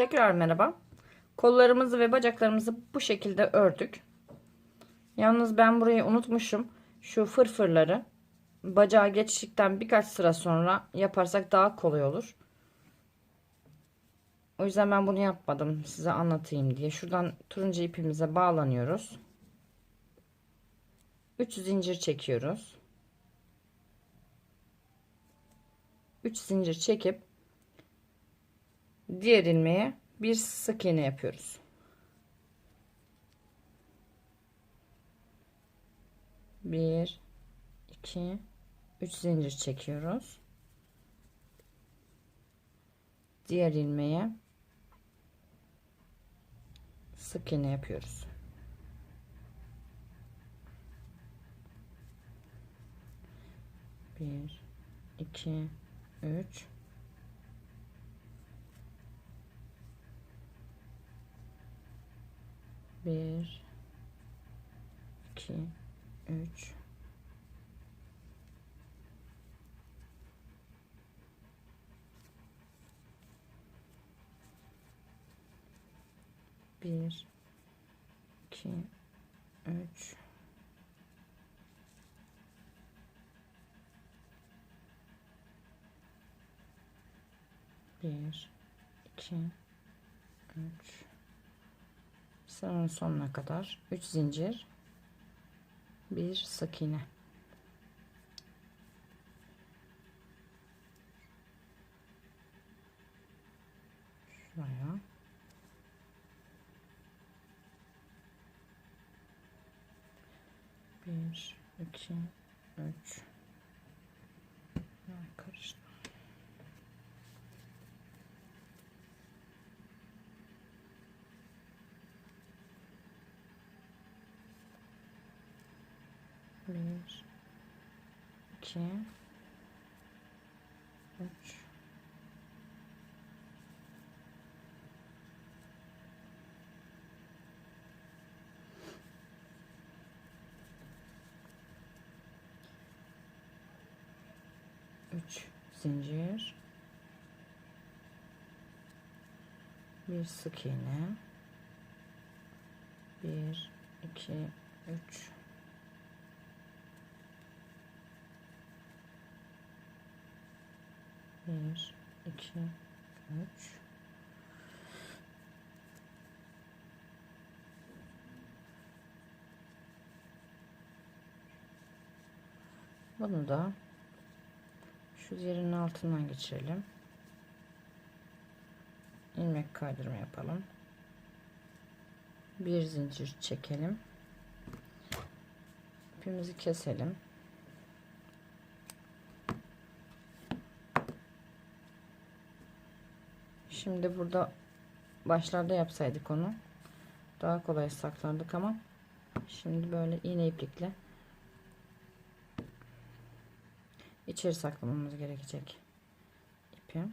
Tekrar merhaba. Kollarımızı ve bacaklarımızı bu şekilde ördük. Yalnız ben burayı unutmuşum. Şu fırfırları bacağa geçtikten birkaç sıra sonra yaparsak daha kolay olur. O yüzden ben bunu yapmadım. Size anlatayım diye. Şuradan turuncu ipimize bağlanıyoruz. 3 zincir çekiyoruz. 3 zincir çekip diğer ilmeğe bir sık iğne yapıyoruz. Bir, iki, üç zincir çekiyoruz. Diğer ilmeğe sık iğne yapıyoruz. Bir, iki, üç. Bir, iki, üç. Bir, iki, üç. Bir, iki, üç. Sıranın sonuna kadar 3 zincir, bir sık iğne. Şuraya. Bir, iki, üç. Karıştı. Bir, iki, üç. Üç zincir. Bir sık iğne. Bir, iki, üç. Bir, iki, üç. Bunu da şu yerinin altından geçirelim. ilmek kaydırma yapalım. Bir zincir çekelim. İpimizi keselim. Şimdi burada başlarda yapsaydık onu daha kolay saklardık ama şimdi böyle iğne iplikle içeri saklamamız gerekecek ipi.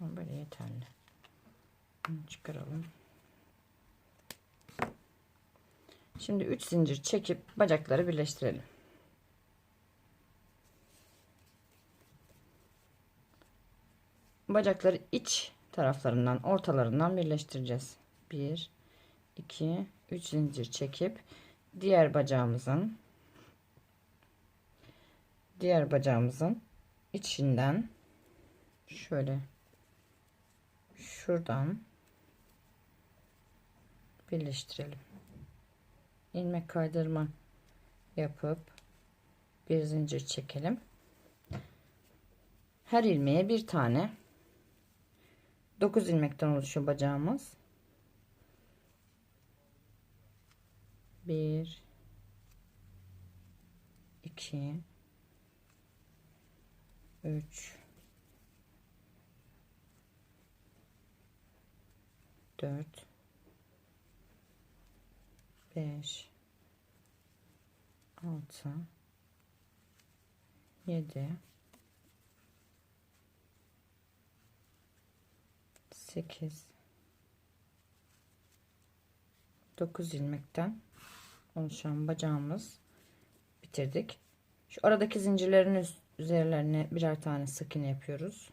Böyle yeterli. Bunu çıkaralım. Şimdi 3 zincir çekip bacakları birleştirelim. Bacakları iç taraflarından, ortalarından birleştireceğiz. 1 2 3 zincir çekip diğer bacağımızın diğer bacağımızın içinden şöyle şuradan birleştirelim. ilmek kaydırma yapıp bir zincir çekelim. Her ilmeğe bir tane 9 ilmekten oluşuyor bacağımız. 1 2 3 4 5 6 7 8 9 ilmekten oluşan bacağımız bitirdik. Şu aradaki zincirlerin üz- üzerlerine birer tane sık iğne yapıyoruz.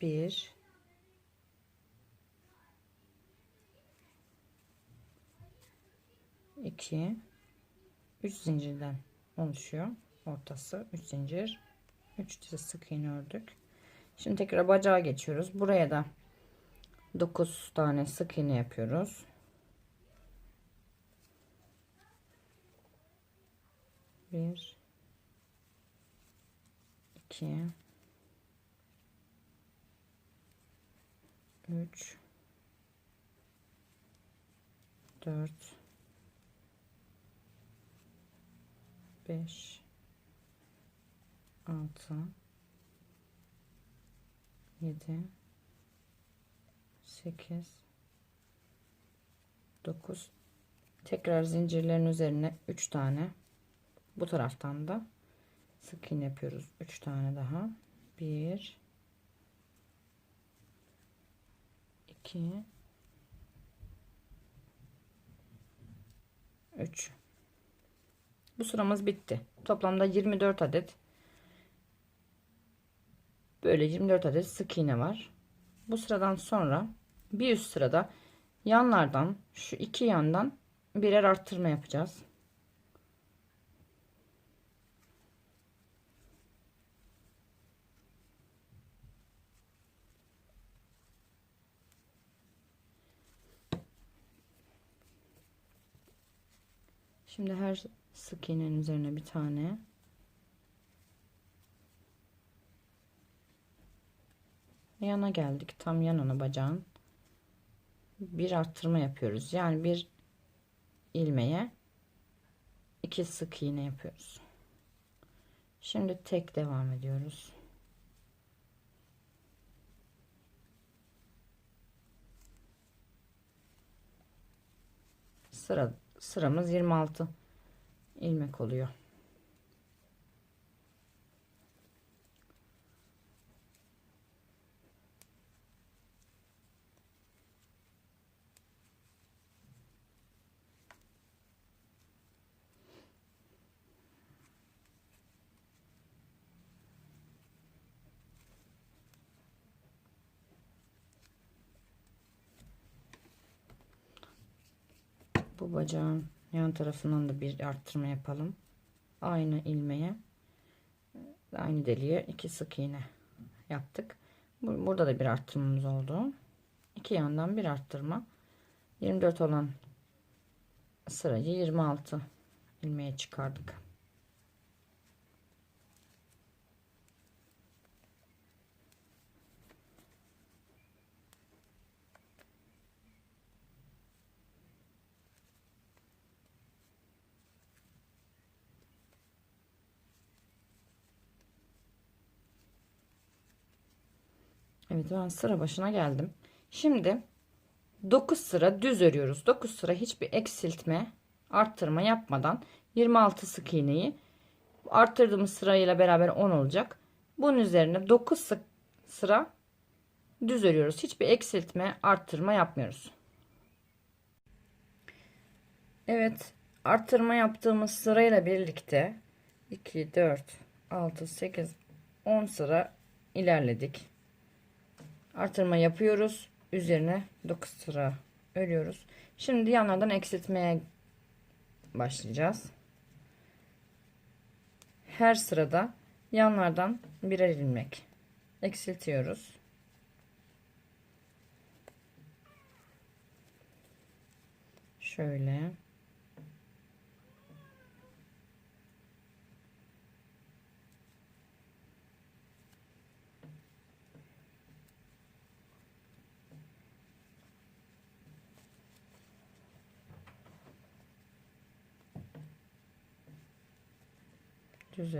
Bir, iki, üç zincirden oluşuyor. Ortası üç zincir, üç dizi sık iğne ördük. Şimdi tekrar bacağa geçiyoruz. Buraya da 9 tane sık iğne yapıyoruz. Bir, iki, üç, dört, beş, altı, yedi, sekiz, dokuz. Tekrar zincirlerin üzerine üç tane. Bu taraftan da sık iğne yapıyoruz. Üç tane daha. Bir, iki, üç. Bu sıramız bitti. Toplamda 24 adet böyle 24 adet sık iğne var. Bu sıradan sonra bir üst sırada yanlardan şu iki yandan birer arttırma yapacağız. Şimdi her sık iğnenin üzerine bir tane yana geldik. Tam yanına bacağın bir arttırma yapıyoruz. Yani bir ilmeğe iki sık iğne yapıyoruz. Şimdi tek devam ediyoruz. Sıra sıramız 26 ilmek oluyor. Bu bacağın yan tarafından da bir arttırma yapalım. Aynı ilmeğe aynı deliğe iki sık iğne yaptık. Burada da bir arttırmamız oldu. İki yandan bir arttırma. 24 olan sırayı 26 ilmeğe çıkardık. Evet ben sıra başına geldim. Şimdi 9 sıra düz örüyoruz. 9 sıra hiçbir eksiltme, arttırma yapmadan 26 sık iğneyi arttırdığımız sırayla beraber 10 olacak. Bunun üzerine 9 sık sıra düz örüyoruz. Hiçbir eksiltme, arttırma yapmıyoruz. Evet, arttırma yaptığımız sırayla birlikte 2 4 6 8 10 sıra ilerledik artırma yapıyoruz. Üzerine 9 sıra örüyoruz. Şimdi yanlardan eksiltmeye başlayacağız. Her sırada yanlardan birer ilmek eksiltiyoruz. Şöyle 200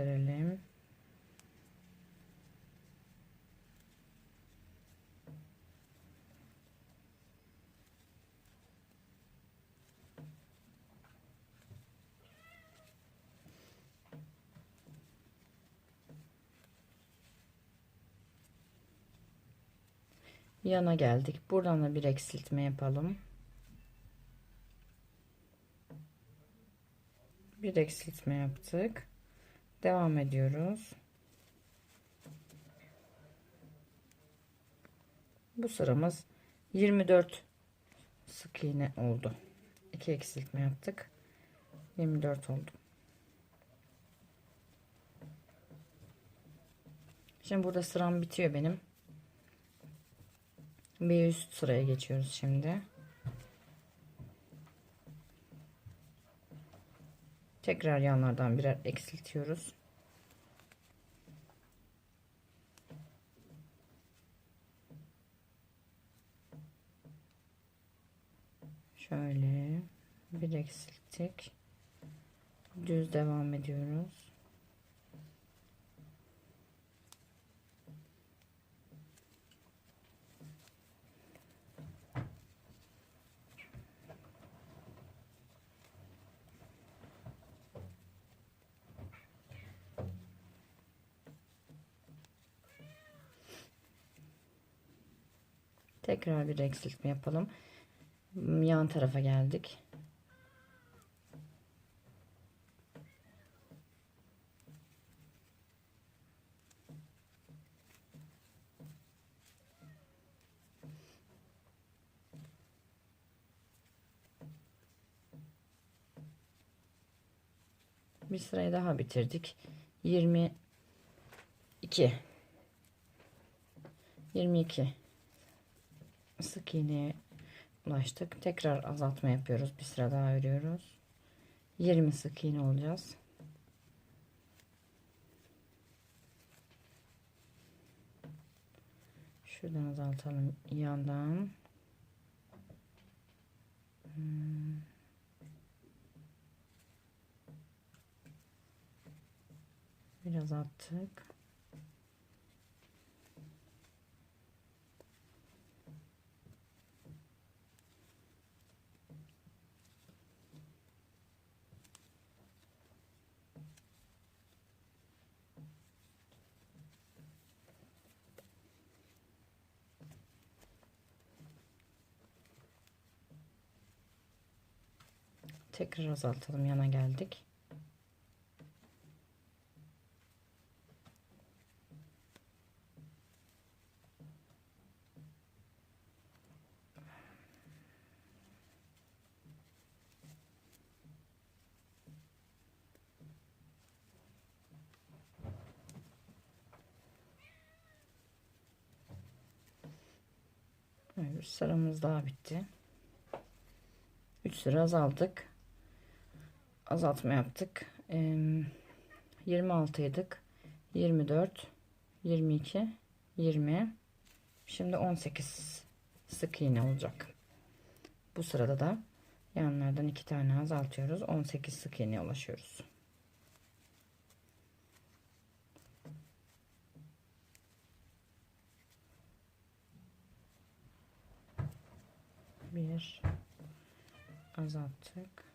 yana geldik. Buradan da bir eksiltme yapalım. Bir eksiltme yaptık. Devam ediyoruz. Bu sıramız 24 sık iğne oldu. 2 eksiltme yaptık. 24 oldu. Şimdi burada sıram bitiyor benim. Bir üst sıraya geçiyoruz şimdi. Tekrar yanlardan birer eksiltiyoruz. Şöyle bir eksilttik. Düz devam ediyoruz. Tekrar bir eksiltme yapalım. Yan tarafa geldik. Bir sırayı daha bitirdik. 22 22 sık iğneye ulaştık. Tekrar azaltma yapıyoruz. Bir sıra daha örüyoruz. 20 sık iğne olacağız. Şuradan azaltalım yandan. Hmm. Biraz attık. Tekrar azaltalım yana geldik. Evet, sıramız daha bitti. 3 sıra azaldık. Azaltma yaptık. Ee, 26 ydık. 24 22 20 Şimdi 18 sık iğne olacak. Bu sırada da yanlardan iki tane azaltıyoruz. 18 sık iğneye ulaşıyoruz. Bir azalttık.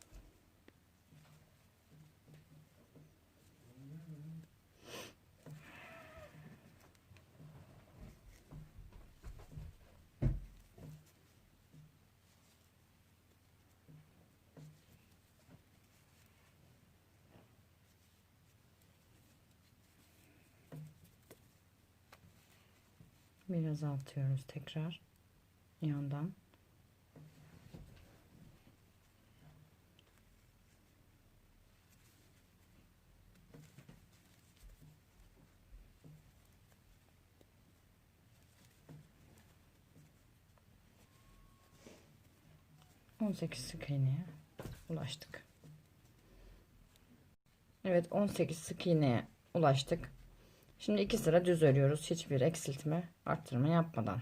Bir azaltıyoruz tekrar yandan. On sekiz sık iğneye ulaştık. Evet 18 sık iğneye ulaştık. Şimdi iki sıra düz örüyoruz. Hiçbir eksiltme, arttırma yapmadan.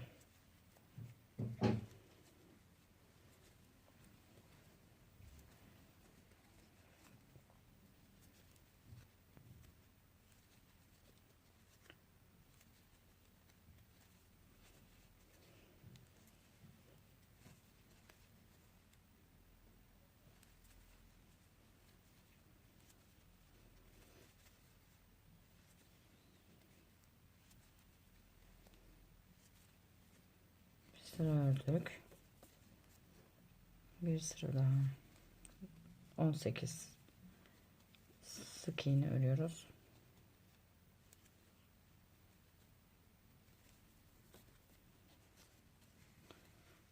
Sıra ördük. Bir sıra daha. 18 sık iğne örüyoruz.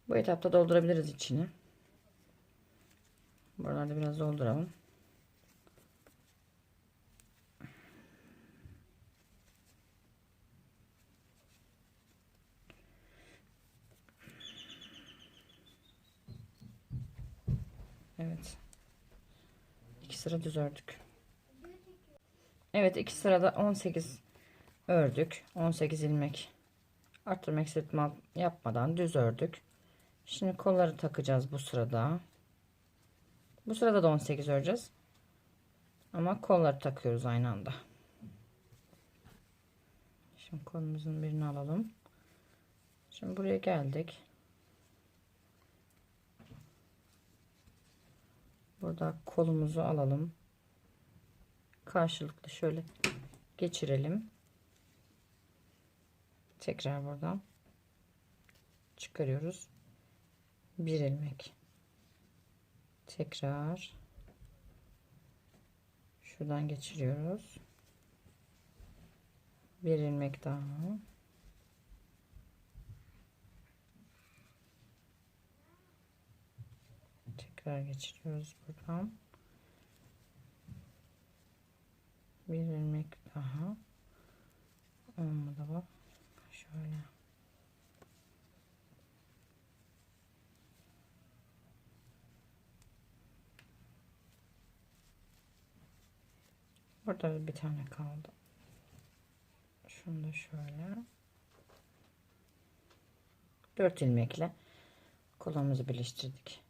Bu etapta doldurabiliriz içini. Buralarda biraz dolduralım. Evet. İki sıra düz ördük. Evet iki sırada 18 ördük. 18 ilmek arttırma eksiltme yapmadan düz ördük. Şimdi kolları takacağız bu sırada. Bu sırada da 18 öreceğiz. Ama kolları takıyoruz aynı anda. Şimdi kolumuzun birini alalım. Şimdi buraya geldik. Burada kolumuzu alalım. Karşılıklı şöyle geçirelim. Tekrar buradan çıkarıyoruz. Bir ilmek. Tekrar şuradan geçiriyoruz. Bir ilmek daha. Tekrar geçiriyoruz buradan bir ilmek daha. Olmadı bu şöyle. Burada bir tane kaldı. Şunu da şöyle. 4 ilmekle kolumuzu birleştirdik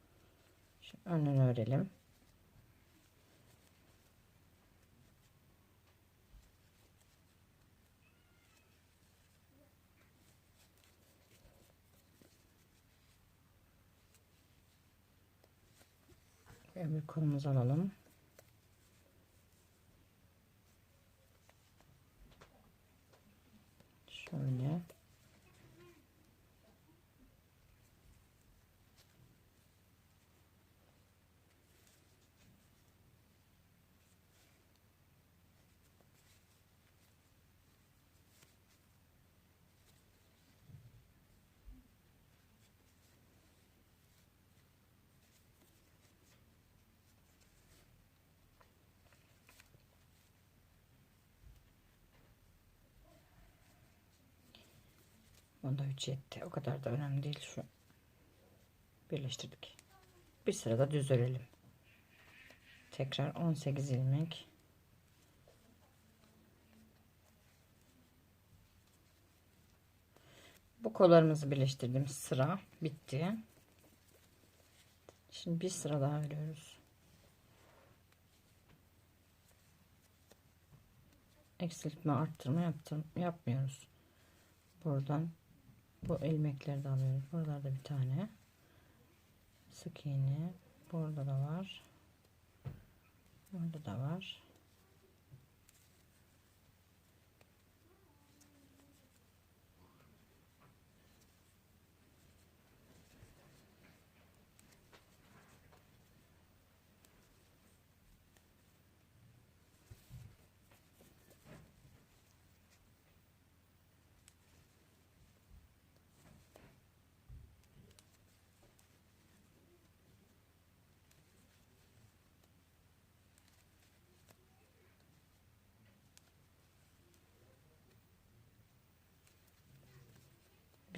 önünü örelim. Öbür kolumuzu alalım. Şöyle. Bunda 3 yetti. O kadar da önemli değil şu. Birleştirdik. Bir sırada düz örelim. Tekrar 18 ilmek. Bu kollarımızı birleştirdiğimiz sıra bitti. Şimdi bir sıra daha örüyoruz. Eksiltme arttırma yaptım, yapmıyoruz. Buradan bu ilmekleri de alıyoruz. Buralarda bir tane sık iğne. Burada da var. Burada da var.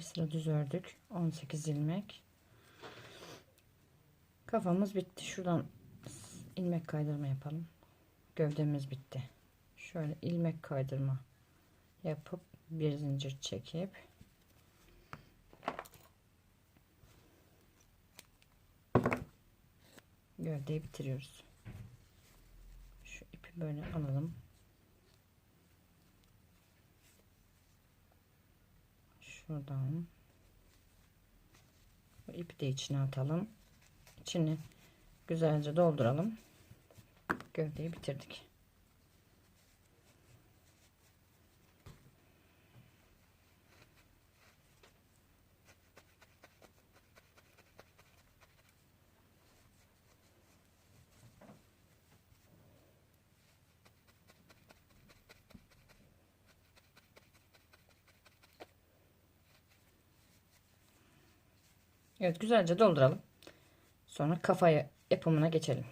Sıra düz ördük. 18 ilmek. Kafamız bitti. Şuradan ilmek kaydırma yapalım. Gövdemiz bitti. Şöyle ilmek kaydırma yapıp bir zincir çekip gövdeyi bitiriyoruz. Şu ipi böyle alalım şuradan. Bu ipi de içine atalım. İçini güzelce dolduralım. Gövdeyi bitirdik Evet güzelce dolduralım. Sonra kafayı yapımına geçelim.